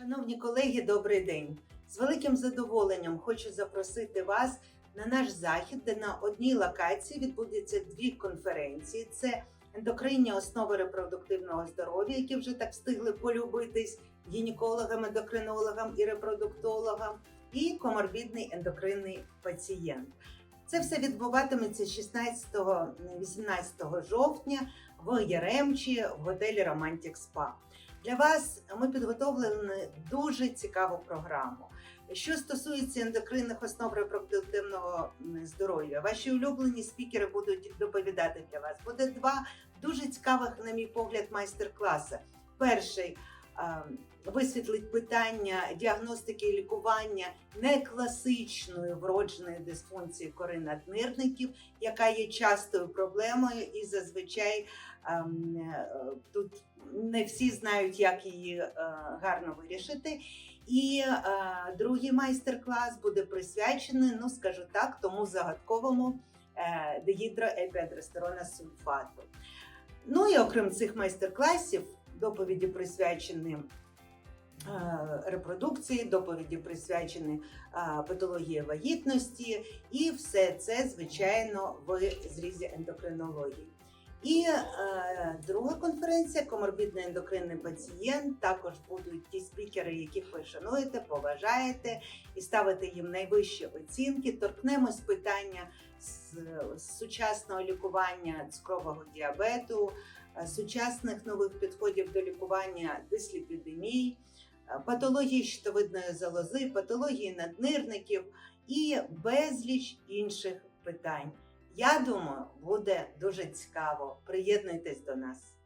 Шановні колеги, добрий день! З великим задоволенням хочу запросити вас на наш захід, де на одній локації відбудеться дві конференції: це ендокринні основи репродуктивного здоров'я, які вже так встигли полюбитись гінекологам, ендокринологам і репродуктологам, і коморбідний ендокринний пацієнт. Це все відбуватиметься 16-18 жовтня в Яремчі в готелі Романтік Спа. Для вас ми підготовлені дуже цікаву програму. Що стосується ендокринних основ репродуктивного здоров'я, ваші улюблені спікери будуть доповідати для вас. Буде два дуже цікавих, на мій погляд, майстер-класи. Перший висвітлить питання діагностики і лікування некласичної вродженої дисфункції кори наднирників, яка є частою проблемою, і зазвичай ем, е, тут не всі знають, як її е, гарно вирішити. І е, другий майстер-клас буде присвячений, ну скажу так, тому загадковому дегідроепіадрестерона сульфату. Ну і окрім цих майстер-класів, доповіді присвячені е, репродукції, доповіді присвячені е, патології вагітності, і все це, звичайно, в зрізі ендокринології. І е, друга конференція коморбідний ендокринний пацієнт. Також будуть ті спікери, яких ви шануєте, поважаєте і ставите їм найвищі оцінки. Торкнемось питання з, з сучасного лікування цукрового діабету, е, сучасних нових підходів до лікування дисліпідемій, е, патології щитовидної залози, патології наднирників і безліч інших питань. Я думаю, буде дуже цікаво. Приєднуйтесь до нас.